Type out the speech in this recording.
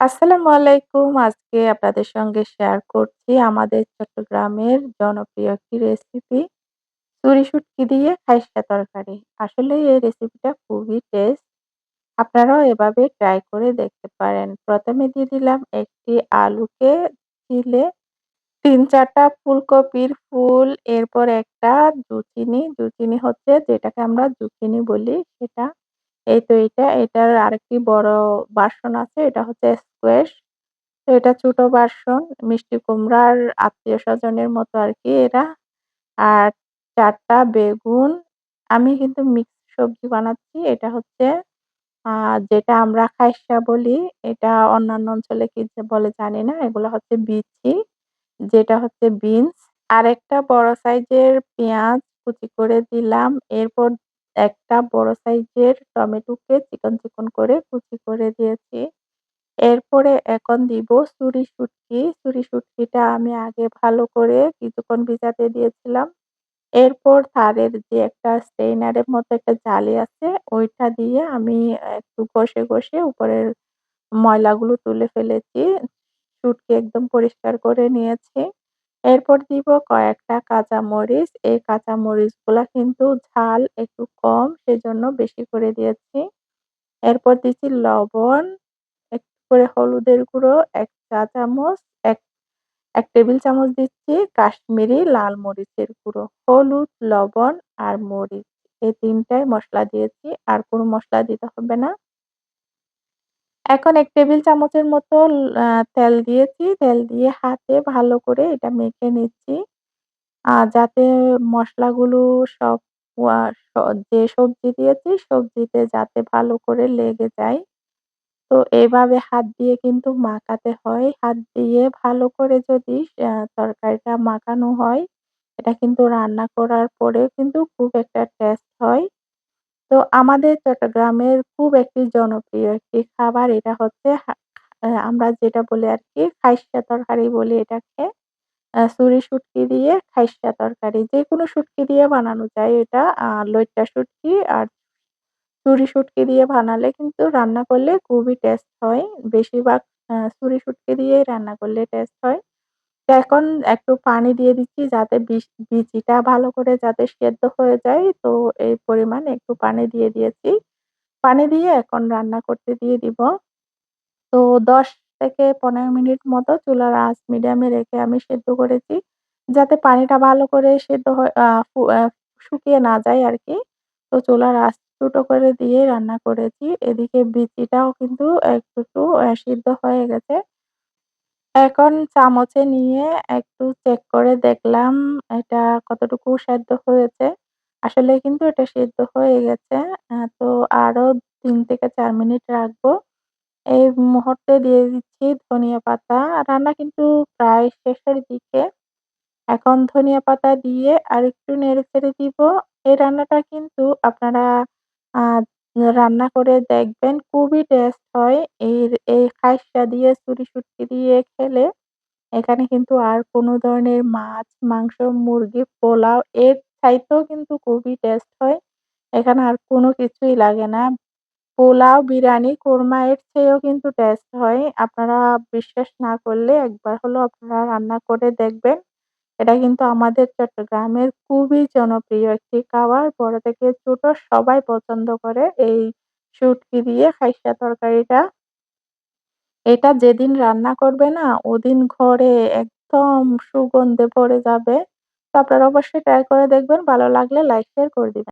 আসসালামু আলাইকুম। আজকে আপনাদের সঙ্গে শেয়ার করছি আমাদের চট্টগ্রামের জনপ্রিয় একটি রেসিপি। চুরি শুটকি দিয়ে খাইশা তরকারি। আসলে এই রেসিপিটা খুবই টেস্ট। আপনারাও এভাবে ট্রাই করে দেখতে পারেন। ১ম এ দিয়ে দিলাম একটি আলুকে চিলে ৩-৪ টা ফুলকপির ফুল, এরপর একটা জুচিনি, জুচিনি হচ্ছে যেটাকে আমরা জুকিনি বলি সেটা। এই তো এইটা, এটার আরেকটি বড় ভার্সন আছে এটা হচ্ছে স্কোয়াশ। তো এটা ছোট ভার্সন মিষ্টি কুমড়ার আত্মীয়-স্বজনের মতো আরকি এরা। আর চারটা বেগুন। আমি কিন্তু মিক্স সবজি বানাচ্ছি। এটা হচ্ছে যেটা আমরা খাইশা বলি, এটা অন্যান্য অঞ্চলে কি যে বলে জানি না। এগুলো হচ্ছে বিচি, যেটা হচ্ছে বিনস। আরেকটা বড় সাইজের পেঁয়াজ কুচি করে দিলাম। এরপর একটা বড় সাইজের টমেটোকে চিকন, চিকন করে কুচি করে দিয়েছি। এরপরে এখন দিব চুরি শুটকি। চুরি শুটকিটা আমি আগে ভালো করে কিছুক্ষণ ভিজাতে দিয়েছিলাম। এরপর তারের যে একটা স্ট্রেইনার এর মতো একটা জালি আছে, ওইটা দিয়ে আমি একটু ঘষে, ঘষে উপরের ময়লাগুলো তুলে ফেলেছি। শুটকি একদম পরিষ্কার করে নিয়েছি। এরপর দিব কয়েকটা কাঁচামরিচ। এই কাঁচা কাঁচামরিচগুলা কিন্তু ঝাল একটু কম, সেজন্য বেশি করে দিয়েছি। এরপর দিচ্ছি লবণ, একটু করে হলুদের গুঁড়ো এক চা চামচ, ১ ১ টেবিল চামচ দিচ্ছি কাশ্মীরি লাল মরিচের গুঁড়ো। হলুদ, লবণ আর মরিচ। এই ৩ মশলা দিয়েছি। আর কোনো মশলা দিতে হবে না। এখন ১ টেবিল চামচের মতো তেল দিয়েছি। তেল দিয়ে হাতে ভালো করে এটা মেখে নিচ্ছি। আ যাতে মসলাগুলো সব যে সবজি দিয়েছি, সবজিতে যাতে ভালো করে লেগে যায়। তো এভাবে হাত দিয়ে কিন্তু মাখাতে হয়। হাত দিয়ে ভালো করে যদি তরকারিটা মাখানো হয়, এটা কিন্তু রান্না করার পরে কিন্তু খুব একটা টেস্ট হয়। তো আমাদের চট্টগ্রামের খুব একটি জনপ্রিয় একটি খাবার এটা হচ্ছে হা আমরা যেটা বলি আরকি খাইশা তরকারি বলি এটাকে। আ চুরি শুটকি দিয়ে খাইশা তরকারি। যেকোনো শুটকি দিয়ে বানানো যায় এটা। আ, লইট্টা শুটকি আর চুরি শুটকি দিয়ে বানালে কিন্তু রান্না করলে খুবই টেস্ট হয়। বেশিরভাগ, আ চুরি শুটকি দিয়েই রান্না করলে টেস্ট হয়। এখন একটু পানি দিয়ে দিচ্ছি যাতে বিস বিচিটা ভালো করে যাতে সেদ্ধ হয়ে যায়। তো এই পরিমাণ একটু পানি দিয়ে দিয়েছি। পানি দিয়ে এখন রান্না করতে দিয়ে দিব। তো ১০ থেকে ১৫ মিনিট মতো চুলার আঁচ মিডিয়ামে রেখে আমি সেদ্ধ করেছি। যাতে পানিটা ভালো করে সেদ্ধ হয় শুকিয়ে না যায় আর কি তো চুলার আঁচ ছোট করে দিয়ে রান্না করেছি। এদিকে বিচিটাও কিন্তু একটু, সিদ্ধ হয়ে গেছে। এখন চামচে নিয়ে একটু চেক করে দেখলাম এটা কতটুকু সেদ্ধ হয়েছে। আসলে কিন্তু এটা সেদ্ধ হয়ে গেছে। তো আরও ৩ থেকে ৪ মিনিট রাখব। এই মুহূর্তে দিয়ে দিচ্ছি ধনিয়া পাতা। রান্না কিন্তু প্রায় শেষের দিকে। এখন ধনিয়া পাতা দিয়ে আরেকটু নেড়েচেড়ে দিব। এই রান্নাটা কিন্তু আপনারা রান্না করে দেখবেন খুবই টেস্ট হয়। এর এই খাইশা দিয়ে চুরি শুটকি দিয়ে খেলে এখানে কিন্তু আর কোন ধরনের মাছ, মাংস, মুরগি, পোলাও এর চাইতেও কিন্তু খুবই টেস্ট হয়। এখানে আর কোন কিছুই লাগে না। পোলাও, বিরিয়ানি, কোরমা এর চেয়েও কিন্তু টেস্ট হয়। আপনারা বিশ্বাস না করলে একবার হলেও আপনারা রান্না করে দেখবেন। এটা কিন্তু আমাদের চট্টগ্রামের খুবই জনপ্রিয় একটি খাবার। বড় থেকে ছোট সবাই পছন্দ করে এই শুটকি দিয়ে খাইসা তরকারিটা। এটা যেদিন রান্না করবে না, ওদিন ঘরে একদম সুগন্ধে ভরে যাবে। তো আপনারা অবশ্যই ট্রাই করে দেখবেন। ভালো লাগলে লাইক, শেয়ার করে দিবেন।